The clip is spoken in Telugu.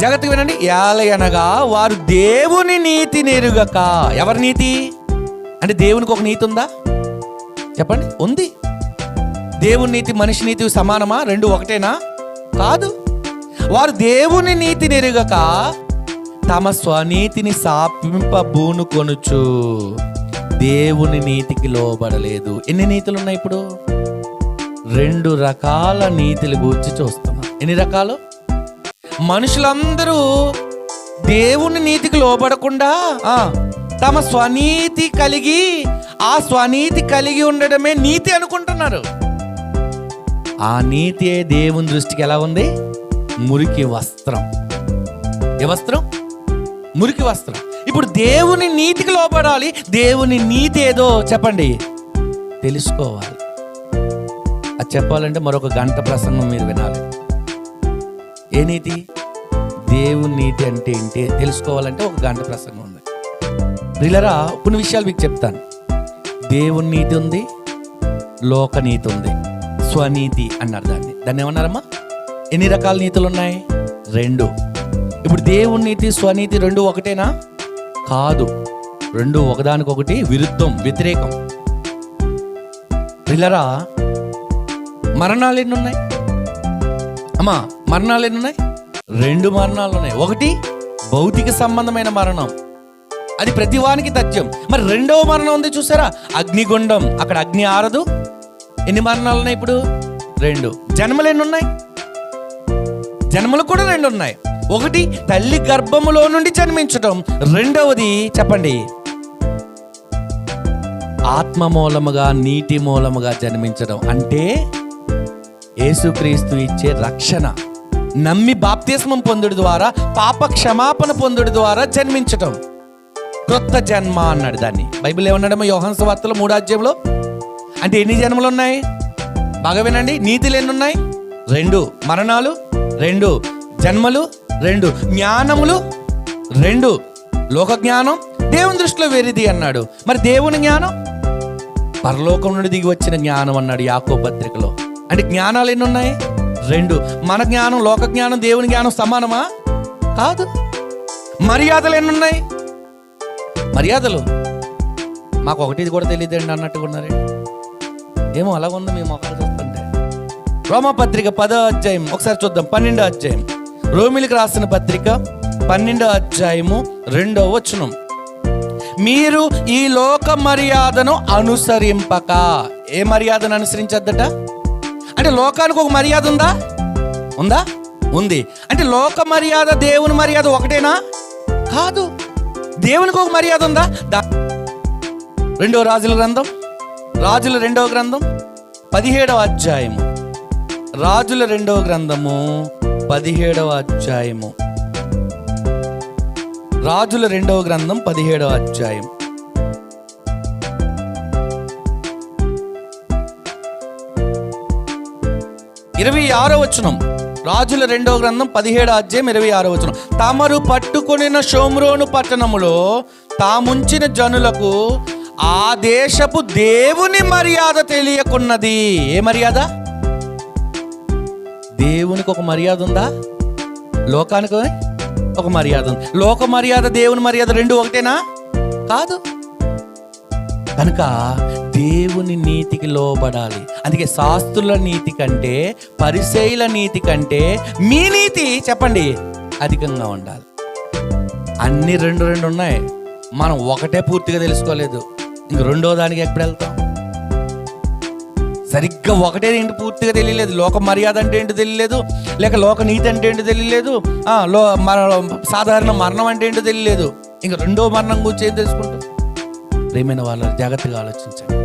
జాగ్రత్తగా వినండి. ఏలయనగా వారు దేవుని నీతి నెరుగక. ఎవరి నీతి? అంటే దేవునికి ఒక నీతి ఉందా? చెప్పండి. ఉంది. దేవుని నీతి మనిషి నీతి సమానమా? రెండు ఒకటేనా? కాదు. వారు దేవుని నీతి నెరుగక తమ స్వనీతిని సాపింపబూను కొనుచు. దేవుని నీతికి లోబడలేదు. ఎన్ని నీతులు ఉన్నాయి ఇప్పుడు? రెండు రకాల నీతులు గూర్చి చూస్తున్నాం. ఎన్ని రకాలు? మనుషులందరూ దేవుని నీతికి లోబడకుండా తమ స్వనీతి కలిగి ఆ స్వనీతి కలిగి ఉండడమే నీతి అనుకుంటున్నారు. ఆ నీతి దేవుని దృష్టికి ఎలా ఉంది? మురికి వస్త్రం. ఏ వస్త్రం? మురికి వస్త్రం. ఇప్పుడు దేవుని నీతికి లోపడాలి దేవుని నీతి ఏదో చెప్పండి. తెలుసుకోవాలి. అది చెప్పాలంటే మరొక గంట ప్రసంగం మీరు వినాలి. ఏ నీతి? దేవుని నీతి అంటే ఏంటి తెలుసుకోవాలంటే ఒక గంట ప్రసంగం ఉంది. రిలరా కొన్ని విషయాలు మీకు చెప్తాను. దేవుని నీతి ఉంది లోక నీతి ఉంది స్వనీతి అన్నారు దాన్ని దాన్ని ఏమన్నారమ్మా? ఎన్ని రకాల నీతులు ఉన్నాయి? రెండు. ఇప్పుడు దేవుని నీతి స్వనీతి రెండు ఒకటేనా? కాదు. రెండు ఒకదానికొకటి విరుద్ధం వ్యతిరేకం. పిల్లరా మరణాలు ఎన్ని ఉన్నాయి? అమ్మా మరణాలు ఎన్ని ఉన్నాయి? రెండు మరణాలు ఉన్నాయి. ఒకటి భౌతిక సంబంధమైన మరణం. అది ప్రతివానికి తథ్యం. మరి రెండవ మరణం ఉంది చూసారా? అగ్నిగుండం. అక్కడ అగ్ని ఆరదు. ఎన్ని మరణాలు ఉన్నాయి ఇప్పుడు? రెండు. జన్మలు ఎన్ని ఉన్నాయి? జన్మలు కూడా రెండు ఉన్నాయి. ఒకటి తల్లి గర్భములో నుండి జన్మించటం. రెండవది చెప్పండి. ఆత్మ మూలముగా నీటి మూలముగా జన్మించడం అంటే యేసుక్రీస్తు ఇచ్చే రక్షణ. నమ్మి బాప్తిస్మం పొందుడు ద్వారా పాప క్షమాపణ పొందుడు ద్వారా జన్మించటం. క్రొత్త జన్మ అన్నాడు దాన్ని. బైబిల్ ఏమన్నాడమో యోహన్ వార్తలో మూడో అధ్యాయంలో? అంటే ఎన్ని జన్మలు ఉన్నాయి బాగా వినండి. నీతులు ఎన్ని ఉన్నాయి రెండు. మరణాలు? రెండు. జన్మలు? రెండు. జ్ఞానములు? రెండు. లోక జ్ఞానం దేవుని దృష్టిలో వెరిది అన్నాడు. మరి దేవుని జ్ఞానం? పరలోకం నుండి దిగి వచ్చిన జ్ఞానం అన్నాడు యాకో పత్రికలో. అంటే జ్ఞానాలు ఎన్ని ఉన్నాయి రెండు. మన జ్ఞానం లోక జ్ఞానం దేవుని జ్ఞానం సమానమా? కాదు. మర్యాదలు ఎన్ని ఉన్నాయి మర్యాదలు? మాకు ఒకటి కూడా తెలియదండి అన్నట్టుగా ఉన్నారే ఏమో అలాగ ఉంది మేము మొక్కలు చూస్తుంటే. రోమపత్రిక పదో అధ్యాయం. ఒకసారి చూద్దాం. పన్నెండో అధ్యాయం. రోమిలికి రాసిన పత్రిక పన్నెండో అధ్యాయము రెండో వచనం. మీరు ఈ లోక మర్యాదను అనుసరింపక. ఏ మర్యాదను అనుసరించద్దట? అంటే లోకానికి ఒక మర్యాద ఉందా? ఉందా? ఉంది. అంటే లోక మర్యాద దేవుని మర్యాద ఒకటేనా? కాదు. దేవునికి ఒక మర్యాద ఉందా? రెండో రాజుల గ్రంథం రాజుల రెండవ గ్రంథం పదిహేడవ అధ్యాయము. రాజుల రెండవ గ్రంథము పదిహేడవ అధ్యాయము. రాజుల రెండవ గ్రంథం పదిహేడవ అధ్యాయం. ఇరవై ఆరో వచనం. రాజుల రెండవ గ్రంథం పదిహేడు అధ్యాయం ఇరవై ఆరో వచనం. తమరు పట్టుకొనిన షోమ్రోను పట్టణములో తాముంచిన జనులకు ఆ దేశపు దేవుని మర్యాద తెలియకున్నది. ఏ మర్యాద? దేవునికి ఒక మర్యాద ఉందా? లోకానికి ఒక మర్యాద ఉంది. లోక మర్యాద దేవుని మర్యాద రెండు ఒకటేనా? కాదు. కనుక దేవుని నీతికి లోబడాలి. అందుకే శాస్త్రుల నీతి కంటే పరిశైల నీతి కంటే మీ నీతి చెప్పండి అధికంగా ఉండాలి. అన్ని రెండు రెండు ఉన్నాయి. మనం ఒకటే పూర్తిగా తెలుసుకోలేదు. ఇంక రెండో దానికి ఎప్పుడు వెళ్తాం? సరిగ్గా ఒకటే ఏంటి పూర్తిగా తెలియలేదు? లోక మర్యాద అంటే ఏంటి తెలియలేదు? లేక లోక నీతి అంటే ఏంటి తెలియలేదు? లో మన సాధారణ మరణం అంటే ఏంటో తెలియలేదు? ఇంక రెండో మరణం గురించి ఏం తెలుసుకుంటాం? ప్రేమైన వాళ్ళు జాగ్రత్తగా ఆలోచించండి.